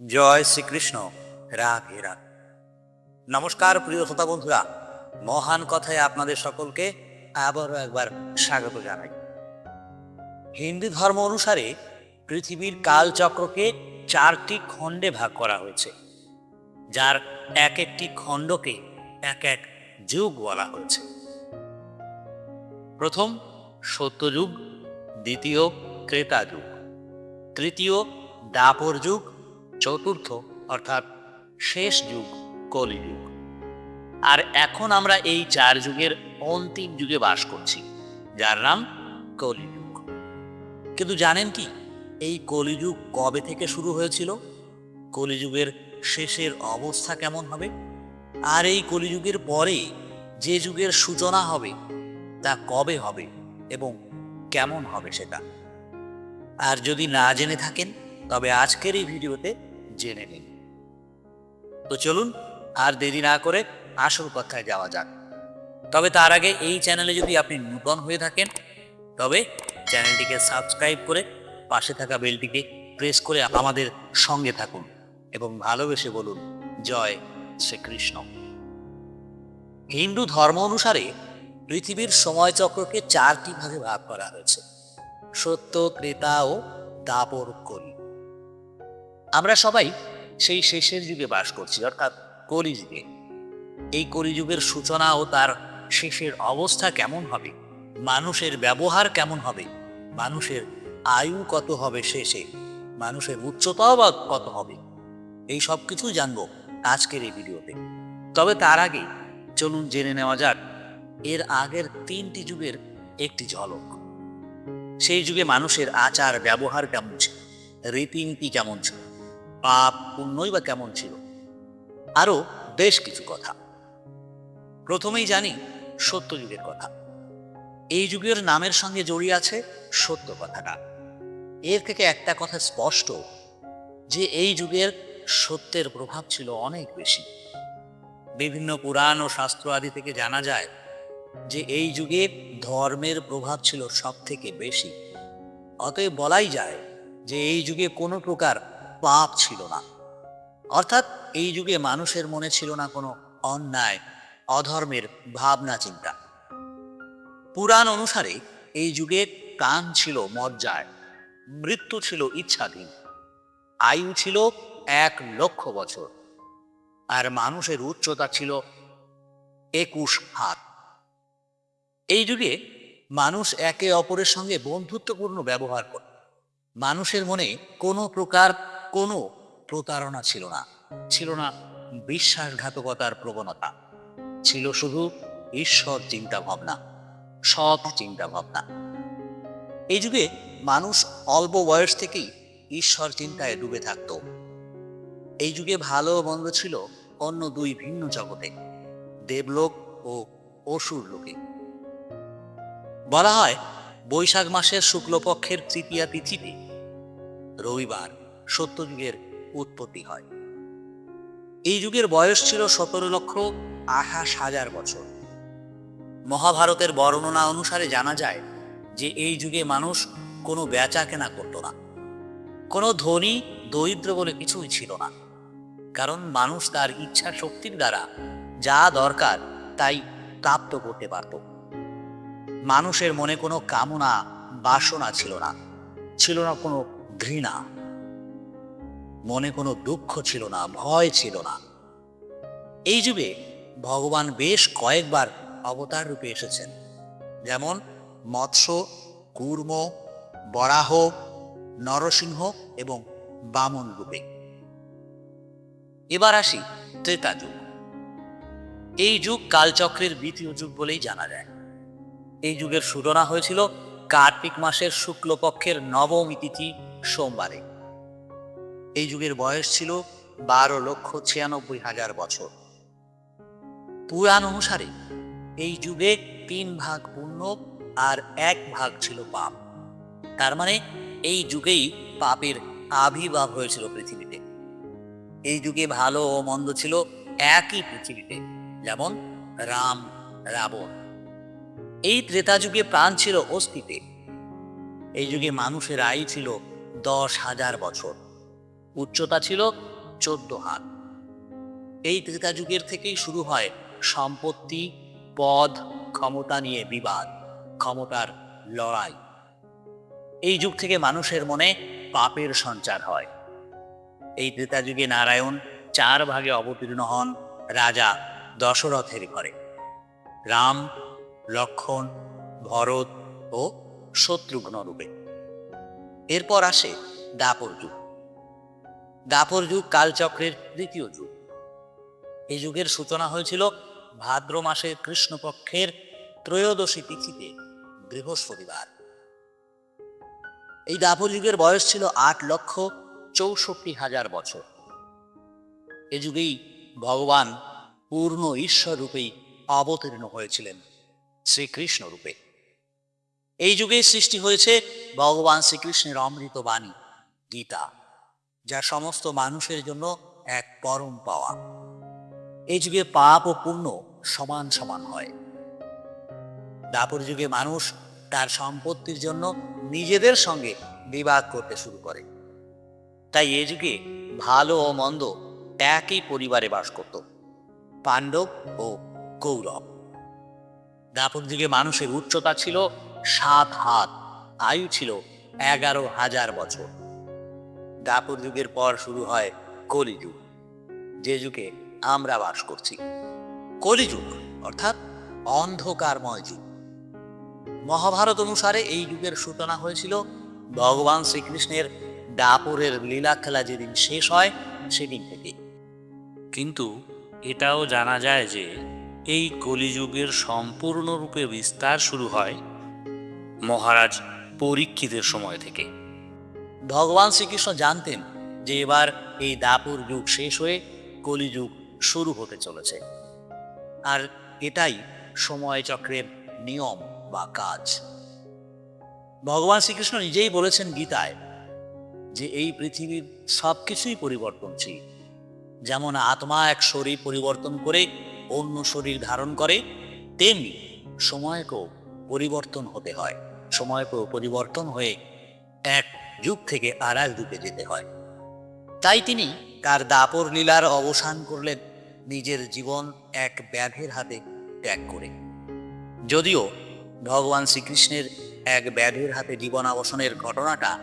জয় শ্রীকৃষ্ণ। রাধে রাধে। নমস্কার প্রিয় শ্রোতা বন্ধুরা, মহান কথায় আপনাদের সকলকে আবারও একবার স্বাগত জানাই। হিন্দু ধর্ম অনুসারে পৃথিবীর কালচক্রকে চারটি খণ্ডে ভাগ করা হয়েছে, যার এক একটি খণ্ডকে এক এক যুগ বলা হয়েছে। প্রথম সত্যযুগ, দ্বিতীয় ক্রেতা যুগ তৃতীয় দাপর যুগ চতুর্থ, অর্থাৎ শেষ যুগ কলিযুগ আর এখন আমরা এই চার যুগের অন্তিম যুগে বাস করছি, যার নাম কলিযুগ কিন্তু জানেন কি, এই কলিযুগ কবে থেকে শুরু হয়েছিল? কলিযুগের শেষের অবস্থা কেমন হবে? আর এই কলিযুগের পরে যে যুগের সূচনা হবে, তা কবে হবে এবং কেমন হবে সেটা? আর যদি না জেনে থাকেন, তবে আজকের এই ভিডিওতে জেনে নিন। তো চলুন, আর দেরি না করে আসল কথায় যাওয়া যাক। তবে তার আগে এই চ্যানেলে যদি আপনি নূতন হয়ে থাকেন, তবে চ্যানেলটিকে সাবস্ক্রাইব করে পাশে থাকা বেলটিকে প্রেস করে আমাদের সঙ্গে থাকুন এবং ভালোবেসে বলুন, জয় শ্রীকৃষ্ণ। হিন্দু ধর্ম অনুসারে পৃথিবীর সময়চক্রকে চারটি ভাগে ভাগ করা হয়েছে। সত্য, ক্রেতা ও দাপর কলি আমরা সবাই সেই শেষের যুগে বাস করছি, অর্থাৎ কলিযুগে। এই কলিযুগের সূচনা ও তার শেষের অবস্থা কেমন হবে? মানুষের ব্যবহার কেমন হবে? মানুষের আয়ু কত হবে শেষে? মানুষের উচ্চতাও বা কত হবে? এই সব কিছু জানব আজকের এই ভিডিওতে। তবে তার আগে চলুন জেনে নেওয়া যাক, এর আগের তিনটি যুগের একটি ঝলক। সেই যুগে মানুষের আচার ব্যবহার কেমন ছিল? রীতিনীতি কেমন ছিল? পাপ পুণ্যই বা কেমন ছিল? আরও বেশ কিছু কথা। প্রথমেই জানি সত্যযুগের কথা। এই যুগের নামের সঙ্গে জড়িয়ে আছে সত্য কথাটা। এর থেকে একটা কথা স্পষ্ট, যে এই যুগের সত্যের প্রভাব ছিল অনেক বেশি। বিভিন্ন পুরাণ ও শাস্ত্র আদি থেকে জানা যায় যে এই যুগে ধর্মের প্রভাব ছিল সব থেকে বেশি। অতএব বলাই যায় যে এই যুগে কোনো প্রকার পাপ ছিল না। অর্থাৎ এই যুগে মানুষের মনে ছিল না কোনো অন্যায়, অধর্মের ভাবনা, চিন্তা। পুরাণ অনুসারে এই যুগে কান ছিল মজ্জায়, মৃত্যু ছিল ইচ্ছাধীন, আয়ু ছিল এক লক্ষ বছর, আর মানুষের উচ্চতা ছিল একুশ হাত। এই যুগে মানুষ একে অপরের সঙ্গে বন্ধুত্বপূর্ণ ব্যবহার করে। মানুষের মনে কোনো প্রকার কোনো প্রতারণা ছিল না। ছিল না বিশ্বাসঘাতকতার প্রবণতা। ছিল শুধু ঈশ্বর চিন্তা ভাবনা, সৎ চিন্তা ভাবনা। এই যুগে মানুষ অল্প বয়স থেকেই ঈশ্বর চিন্তায় ডুবে থাকত। এই যুগে ভালো মন্দ ছিল অন্য দুই ভিন্ন জগতে, দেবলোক ও অসুর লোকে। বলা হয় বৈশাখ মাসের শুক্লপক্ষের তৃতীয়া তিথিতে রবিবার সত্যযুগের উৎপত্তি হয়। এই যুগের বয়স ছিল সতেরো লক্ষ আঠাশ হাজার বছর। মহাভারতের বর্ণনা অনুসারে জানা যায় যে এই যুগে মানুষ কোনো বেচা কেনা করত না। কোনো ধনী, দরিদ্র বলে কিছুই ছিল না। কারণ মানুষ তার ইচ্ছা শক্তির দ্বারা যা দরকার তাই প্রাপ্ত করতে পারত। মানুষের মনে কোনো কামনা, বাসনা ছিল না। ছিল না কোনো ঘৃণা। মনে কোনো দুঃখ ছিল না, ভয় ছিল না। এই যুগে ভগবান বেশ কয়েকবার অবতার রূপে এসেছেন। যেমন মৎস্য, কুর্ম, বরাহ, নরসিংহ এবং বামন রূপে। এবার আসি ত্রেতা যুগ। এই যুগ কালচক্রের দ্বিতীয় যুগ বলেই জানা যায়। এই যুগের সূচনা হয়েছিল কার্তিক মাসের শুক্লপক্ষের নবমী তিথি সোমবারে। এই যুগের বয়স ছিল বারো লক্ষ ছিয়ানব্বই হাজার বছর। পুরাণ অনুসারে এই যুগে তিন ভাগ পুণ্য আর এক ভাগ ছিল পাপ। তার মানে এই যুগেই পাপের আবির্ভাব হয়েছিল পৃথিবীতে। এই যুগে ভালো ও মন্দ ছিল একই পৃথিবীতে, যেমন রাম, রাবণ। এই ত্রেতা যুগে প্রাণ ছিল অস্তিতে এই যুগে মানুষের আয়ু ছিল দশ হাজার বছর। উচ্চতা ছিল চোদ্দ হাত। এই ত্রেতা যুগের থেকেই শুরু হয় সম্পত্তি, পদ, ক্ষমতা নিয়ে বিবাদ, ক্ষমতার লড়াই। এই যুগ থেকে মানুষের মনে পাপের সঞ্চার হয়। এই ত্রেতা যুগে নারায়ণ চার ভাগে অবতীর্ণ হন রাজা দশরথের ঘরে। রাম, লক্ষণ, ভরত ও শত্রুঘ্ন রূপে এরপর আসে দাপর যুগ। দাপর যুগ, কালচক্রের তৃতীয় যুগ। এই যুগের সূচনা হয়েছিল ভাদ্র মাসের কৃষ্ণপক্ষের ত্রয়োদশী তিথিতে, বৃহস্পতিবার। এই দাপর যুগের বয়স ছিল আট লক্ষ চৌষট্টি হাজার বছর। এ যুগেই ভগবান পূর্ণ ঈশ্বর রূপেই অবতীর্ণ হয়েছিলেন শ্রীকৃষ্ণ রূপে। এই যুগে সৃষ্টি হয়েছে ভগবান শ্রীকৃষ্ণের অমৃত বাণী, গীতা। যা সমস্ত মানুষের জন্য এক পরম পাওয়া। এই যুগে পাপ ও পুণ্য সমান সমান হয়। দাপর যুগে মানুষ তার সম্পত্তির জন্য নিজেদের সঙ্গে বিবাদ করতে শুরু করে। তাই এ যুগে ভালো ও মন্দ একই পরিবারে বাস করত, পাণ্ডব ও কৌরব। দাপর যুগে মানুষের উচ্চতা ছিল সাত হাত, আয়ু ছিল এগারো হাজার বছর। দাপর যুগের পর শুরু হয় কলিযুগ, যে যুগে আমরা বাস করছি। কলিযুগ অর্থাৎ অন্ধকারময় যুগ। মহাভারত অনুসারে এই যুগের সূচনা হয়েছিল ভগবান শ্রীকৃষ্ণের দাপরের লীলা খেলা যেদিন শেষ হয় সেদিন থেকে কিন্তু এটাও জানা যায় যে এই কলিযুগের সম্পূর্ণরূপে বিস্তার শুরু হয় মহারাজ পরীক্ষিতের সময় থেকে। ভগবান শ্রীকৃষ্ণ জানতেন যে এবার এই দাপুর যুগ শেষ হয়ে কলিযুগ শুরু হতে চলেছে। আর এটাই সময় চক্রের নিয়ম বা কাজ। ভগবান শ্রীকৃষ্ণ নিজেই বলেছেন গীতায় যে এই পৃথিবীর সব কিছুই পরিবর্তনশীল। যেমন আত্মা এক শরীর পরিবর্তন করে অন্য শরীর ধারণ করে, তেমনি সময়কেও পরিবর্তন হতে হয়। সময়কেও পরিবর্তন হয়ে এক যুগ থেকে আর এক যুগে যেতে হয়। তাই তিনি তার দাপর লীলার অবসান করলেন নিজের জীবন এক ব্যাধের হাতে ত্যাগ করে। যদিও ভগবান শ্রীকৃষ্ণের এক ব্যাধের হাতে জীবন অবসানের ঘটনাটা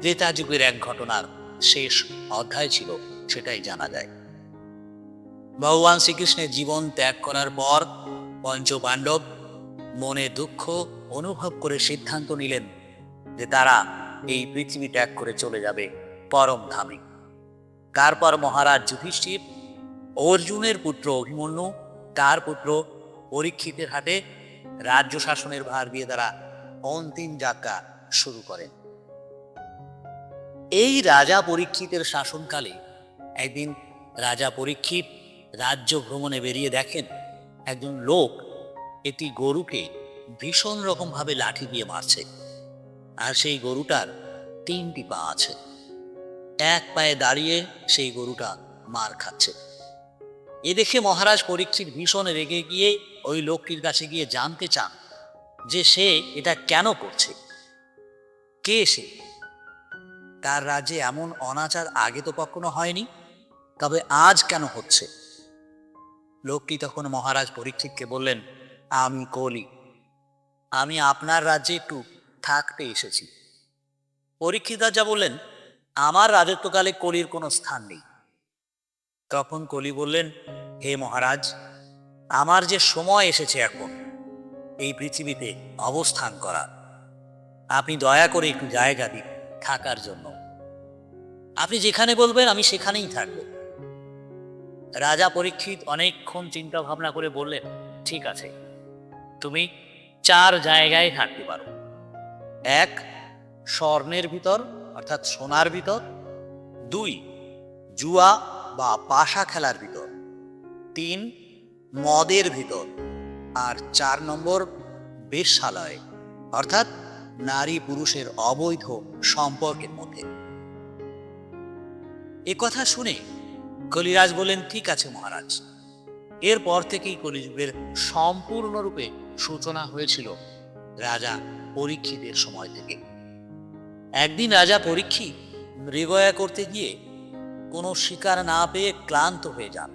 ত্রেতা যুগের এক ঘটনার শেষ অধ্যায় ছিল সেটাই জানা যায়। ভগবান শ্রীকৃষ্ণের জীবন ত্যাগ করার পর পঞ্চ পাণ্ডব মনে দুঃখ অনুভব করে সিদ্ধান্ত নিলেন যে তারা এই পৃথিবী ত্যাগ করে চলে যাবে পরম ধামে তারপর মহারাজ যুধিষ্ঠির, অর্জুনের পুত্র অভিমন্যু, তার পুত্র পরীক্ষিতের হাতে রাজ্য শাসনের ভার দিয়ে তারা অন্তিম যাত্রা শুরু করেন। এই রাজা পরীক্ষিতের শাসনকালে একদিন রাজা পরীক্ষিত রাজ্য ভ্রমণে বেরিয়ে দেখেন একজন লোক একটি গরুকে ভীষণ রকমভাবে লাঠি দিয়ে মারছে। আর সেই গরুটার তিনটি পা আছে। এক পায়ে দাঁড়িয়ে সেই গরুটা মার খাচ্ছে। এ দেখে মহারাজ পরীক্ষিত ভীষণ রেগে গিয়ে ওই লোকটির কাছে গিয়ে জানতে চান যে সে এটা কেন করছে। কে সে? তার রাজ্যে এমন অনাচার আগে তো কখনো হয়নি, তবে আজ কেন হচ্ছে? লোকটি তখন মহারাজ পরীক্ষিতকে বললেন, আমি কলি। আমি আপনার রাজ্যে একটু থাকতে এসেছি। পরীক্ষিত যা বললেন, আমার রাজত্বকালে কলির কোনো স্থান নেই। তখন কলি বললেন, হে মহারাজ, আমার যে সময় এসেছে এখন, এই পৃথিবীতে অবস্থান করা। আপনি দয়া করে একটু জায়গা দিন থাকার জন্য। আপনি যেখানে বলবেন, আমি সেখানেই থাকব। রাজা পরীক্ষিত অনেকক্ষণ চিন্তা ভাবনা করে বললেন, ঠিক আছে, তুমি চার জায়গায় থাকতে পারো। এক, স্বর্ণের ভিতর, অর্থাৎ সোনার ভিতর। দুই, জুয়া বা পাশা খেলার ভিতর। তিন, মদের ভিতর। আর চার নম্বর, বেশ্যালয়, অর্থাৎ নারী পুরুষের অবৈধ সম্পর্কের মধ্যে। এ কথা শুনে কলিরাজ বলেন ঠিক আছে মহারাজ। এরপর থেকেই কলিযুগের সম্পূর্ণরূপে সূচনা হয়েছিল রাজা পরীক্ষিতের সময় থেকে। একদিন রাজা পরীক্ষিত মৃগয়া করতে গিয়ে কোনো শিকার না পেয়ে ক্লান্ত হয়ে যান।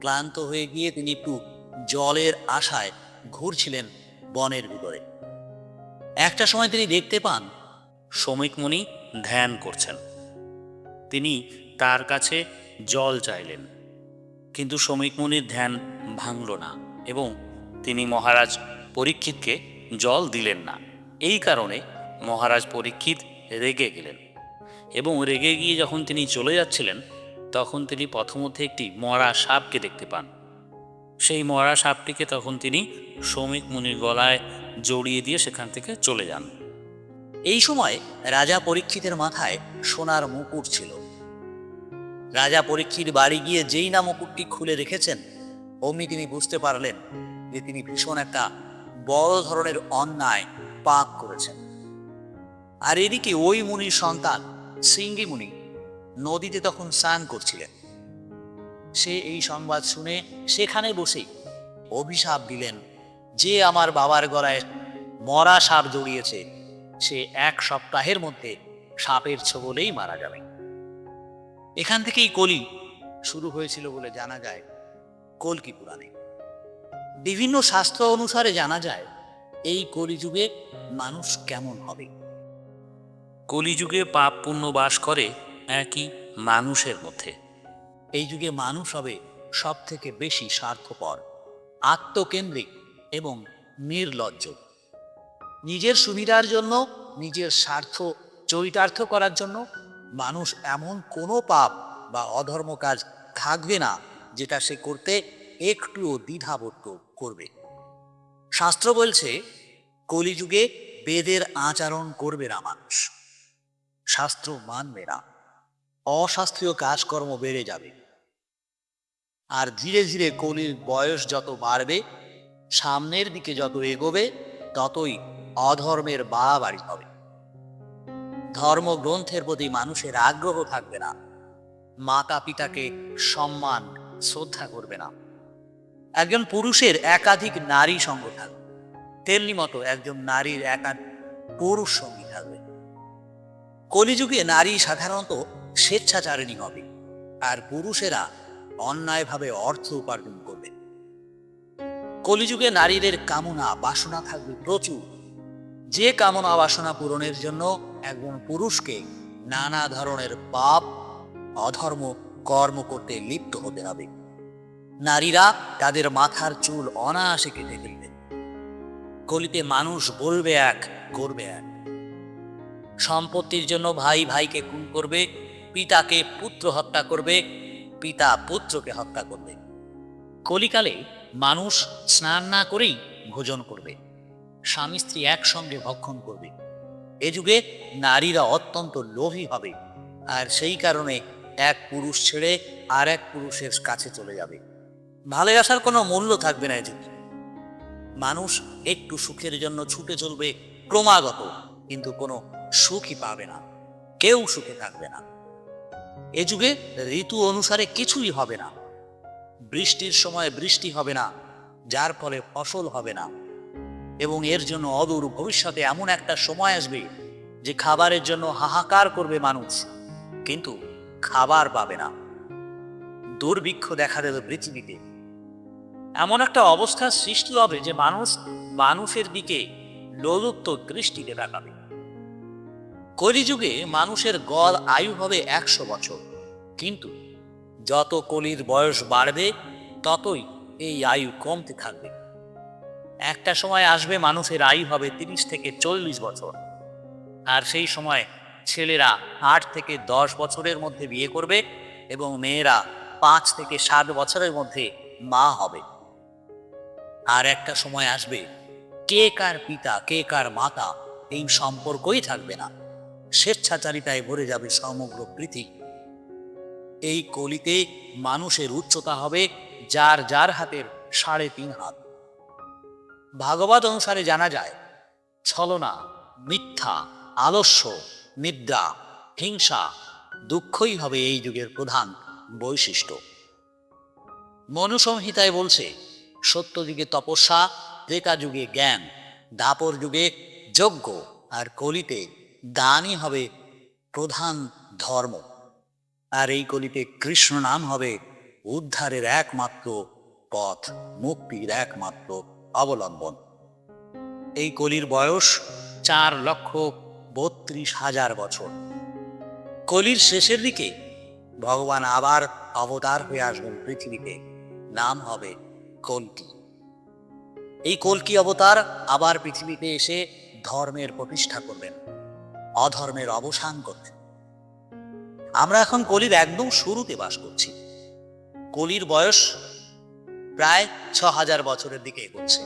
ক্লান্ত হয়ে গিয়ে তিনি একটু জলের আশায় ঘুরছিলেন বনের ভিতরে। একটা সময় তিনি দেখতে পান শ্রমিকমণি ধ্যান করছেন। তিনি তার কাছে জল চাইলেন, কিন্তু শ্রমিকমণির ধ্যান ভাঙল না এবং তিনি মহারাজ পরীক্ষিতকে জল দিলেন না। এই কারণে মহারাজ পরীক্ষিত রেগে গেলেন এবং রেগে গিয়ে যখন তিনি চলে যাচ্ছিলেন, তখন তিনি প্রথমত একটি মরা সাপকে দেখতে পান। সেই মরা সাপটিকে তখন তিনি শ্রমিক মুনির গলায় জড়িয়ে দিয়ে সেখান থেকে চলে যান। এই সময় রাজা পরীক্ষিতের মাথায় সোনার মুকুট ছিল। রাজা পরীক্ষিত বাড়ি গিয়ে যেই না মুকুটটি খুলে রেখেছেন, অমনি তিনি বুঝতে পারলেন যে তিনি ভীষণ একটা বড় ধরনের অন্যায় পাপ করেছেন। আর এদিকে ওই মুনির সন্তান, সিঙ্গি মুনি, নদীতে তখন স্নান করছিলেন। সে এই সংবাদ শুনে সেখানে বসেই অভিশাপ দিলেন যে আমার বাবার গলায় মরা সাপ জড়িয়েছে, সে এক সপ্তাহের মধ্যে সাপের ছোবলেই মারা যাবে। এখান থেকেই কলি শুরু হয়েছিল বলে জানা যায় কলকি পুরাণে। বিভিন্ন শাস্ত্র অনুসারে জানা যায় এই কলিযুগে মানুষ কেমন হবে? কলিযুগে পাপ পুণ্য বাস করে একই মানুষের মধ্যে? এই যুগে মানুষ হবে সব থেকে বেশি স্বার্থপর আত্মকেন্দ্রিক এবং নির্লজ্জ। নিজের সুবিধার জন্য নিজের স্বার্থ চরিতার্থ করার জন্য মানুষ এমন কোনো পাপ বা অধর্ম কাজ থাকবে না যেটা সে করতে একটুও দ্বিধাবোধ করবে। শাস্ত্র বলছে, কলিযুগে বেদের আচরণ করবে না মানুষ। শাস্ত্র মানবে না। অশাস্ত্রীয় কাজকর্ম বেড়ে যাবে। আর ধীরে ধীরে কলির বয়স যত বাড়বে, সামনের দিকে যত এগোবে, ততই অধর্মের বাড়াবাড়ি হবে। ধর্মগ্রন্থের প্রতি মানুষের আগ্রহ থাকবে না। মাতা পিতাকে সম্মান, শ্রদ্ধা করবে না। একজন পুরুষের একাধিক নারী সঙ্গ থাকবে। তেমনি মতো একজন নারীর একাধিক পুরুষ সঙ্গী থাকবে। কলিযুগে নারী সাধারণত স্বেচ্ছাচারিণী হবে আর পুরুষেরা অন্যায়ভাবে অর্থ উপার্জন করবে। কলিযুগে নারীদের কামনা বাসনা থাকবে প্রচুর। যে কামনা বাসনা পূরণের জন্য একজন পুরুষকে নানা ধরনের পাপ, অধর্ম, কর্ম করতে লিপ্ত হতে হবে। নারীরা তাদের মাথার চুল অনায়াসে কেটে ফেলবে। কলিতে মানুষ বলবে এক, করবে এক। সম্পত্তির জন্য ভাই ভাইকে খুন করবে, পিতাকে পুত্র হত্যা করবে, পিতা পুত্রকে হত্যা করবে। কলিকালে মানুষ স্নান না করেই ভোজন করবে, স্বামী স্ত্রী একসঙ্গে ভক্ষণ করবে। এ যুগে নারীরা অত্যন্ত লোভী হবে, আর সেই কারণে এক পুরুষ ছেড়ে আর এক পুরুষের কাছে চলে যাবে। ভালোবাসার কোনো মূল্য থাকবে না এ যুগে মানুষ একটু সুখের জন্য ছুটে চলবে ক্রমাগত, কিন্তু কোনো সুখই পাবে না। কেউ সুখে থাকবে না। এ যুগে ঋতু অনুসারে কিছুই হবে না। বৃষ্টির সময় বৃষ্টি হবে না, যার ফলে ফসল হবে না। এবং এর জন্য অদূর ভবিষ্যতে এমন একটা সময় আসবে যে খাবারের জন্য হাহাকার করবে মানুষ, কিন্তু খাবার পাবে না। দুর্ভিক্ষ দেখা দেবে পৃথিবীতে। এমন একটা অবস্থার সৃষ্টি হবে যে মানুষ মানুষের দিকে লোলুপ্ত দৃষ্টিতে তাকাবে। কলিযুগে মানুষের গড় আয়ু হবে একশো বছর। কিন্তু যত কলির বয়স বাড়বে, ততই এই আয়ু কমতে থাকবে। একটা সময় আসবে মানুষের আয়ু হবে তিরিশ থেকে চল্লিশ বছর। আর সেই সময় ছেলেরা আট থেকে দশ বছরের মধ্যে বিয়ে করবে এবং মেয়েরা পাঁচ থেকে সাত বছরের মধ্যে মা হবে। আর একটা সময় আসবে, কে কার পিতা, কে কার মাতা, এই সম্পর্কই থাকবে না। স্বেচ্ছাচারিতায় ভরে যাবে সমগ্র পৃথিবী। এই কলিতে মানুষের উচ্চতা হবে যার যার হাতের সাড়ে তিন হাত। ভাগবত অনুসারে জানা যায়, ছলনা, মিথ্যা, আলস্য, নিদ্রা, হিংসা দুঃখই হবে এই যুগের প্রধান বৈশিষ্ট্য। মনুসংহিতায় বলছে সত্য যুগে তপস্যা ত্রেতা যুগে জ্ঞান, দাপর যুগে যজ্ঞ আর কলিতে দানই হবে প্রধান ধর্ম। আর এই কলিতে কৃষ্ণ নাম হবে উদ্ধারের একমাত্র পথ, মুক্তির একমাত্র অবলম্বন। এই কলির বয়স চার লক্ষ বত্রিশ হাজার বছর। কলির শেষের দিকে ভগবান আবার অবতার হয়ে আসবেন পৃথিবীতে। নাম হবে কলকি এই কলকি অবতার আবার পৃথিবীতে এসে ধর্মের প্রতিষ্ঠা করবেন অধর্মের অবসান করবেন আমরা এখন কলির একদম শুরুতে বাস করছি। কলির বয়স প্রায় ছ হাজার বছরের দিকে এগোচ্ছে।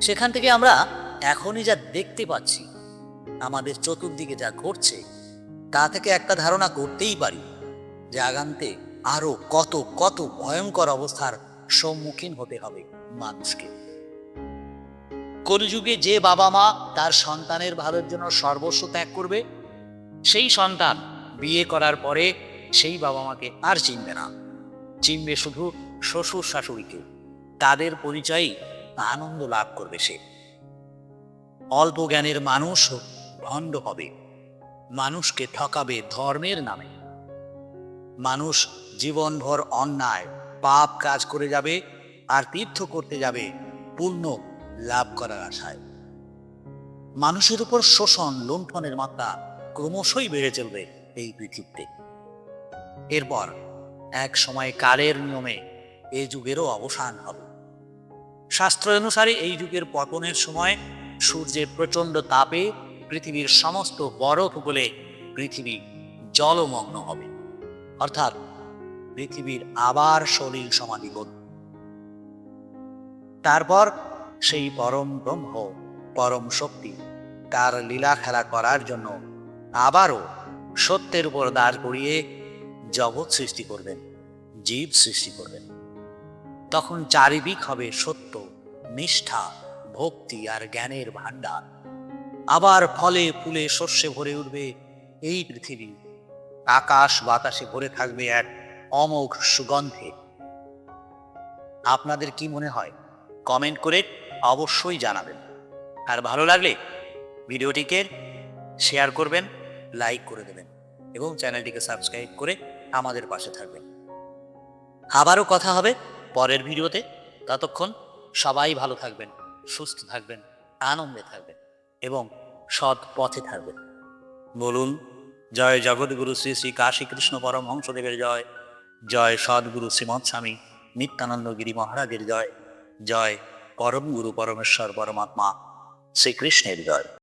সেখান থেকে আমরা এখনই যা দেখতে পাচ্ছি, আমাদের চতুর্দিকে যা ঘটছে, তা থেকে একটা ধারণা করতেই পারি যে আগান্তে আরও কত কত ভয়ঙ্কর অবস্থার সম্মুখীন হতে হবে মানুষকে। কলিযুগে যে বাবা মা তার সন্তানের ভালোর জন্য সর্বস্ব ত্যাগ করবে, সেই সন্তান বিয়ে করার পরে সেই বাবা মাকে আর চিনবে না। চিনবে শুধু শ্বশুর শাশুড়িকে। তাদের পরিচয়ই আনন্দ লাভ করবে সে। অল্প জ্ঞানের মানুষ ভণ্ড হবে। মানুষকে ঠকাবে ধর্মের নামে। মানুষ জীবনভর অন্যায় পাপ কাজ করে যাবে আর তীর্থ করতে যাবে পুণ্য লাভ করার আশায়। মানুষের উপর শোষণ, লুণ্ঠনের মাত্রা ক্রমশই বেড়ে চলবে এই পৃথিবীতে এরপর এক সময় কালের নিয়মে এই যুগেরও অবসান হবে। শাস্ত্র অনুসারে এই যুগের পতনের সময় সূর্যের প্রচণ্ড তাপে পৃথিবীর সমস্ত বরফ গলে পৃথিবী জলমগ্ন হবে। অর্থাৎ পৃথিবীর আবার সলিল সমাধি করবে তারপর সেই পরম ব্রহ্ম, পরম শক্তি, তার লীলা খেলা করার জন্য আবারও সত্যের উপর দাঁড় করিয়ে জগৎ সৃষ্টি করবেন, জীব সৃষ্টি করবেন। তখন চারিদিক হবে সত্য, নিষ্ঠা, ভক্তি আর জ্ঞানের ভাণ্ডার। আবার ফলে ফুলে শস্যে ভরে উঠবে এই পৃথিবী। আকাশ বাতাসে ভরে থাকবে এক অমোঘ সুগন্ধে। আপনাদের কি মনে হয়? কমেন্ট করে অবশ্যই জানাবেন। আর ভালো লাগলে ভিডিওটিকে শেয়ার করবেন, লাইক করে দেবেন এবং চ্যানেলটিকে সাবস্ক্রাইব করে আমাদের পাশে থাকবেন। আবারও কথা হবে পরের ভিডিওতে। ততক্ষণ সবাই ভালো থাকবেন, সুস্থ থাকবেন, আনন্দে থাকবেন এবং সৎ পথে থাকবেন। বলুন, জয় জগৎগুরু শ্রী শ্রী কাশী কৃষ্ণ পরমহংসদেবের জয়। জয় সদ্গুরু শ্রীমৎ স্বামী নিত্যানন্দ গিরি মহারাজের জয়। জয় পরম গুরু পরমেশ্বর পরমাত্মা। শ্রীকৃষ্ণের জয়।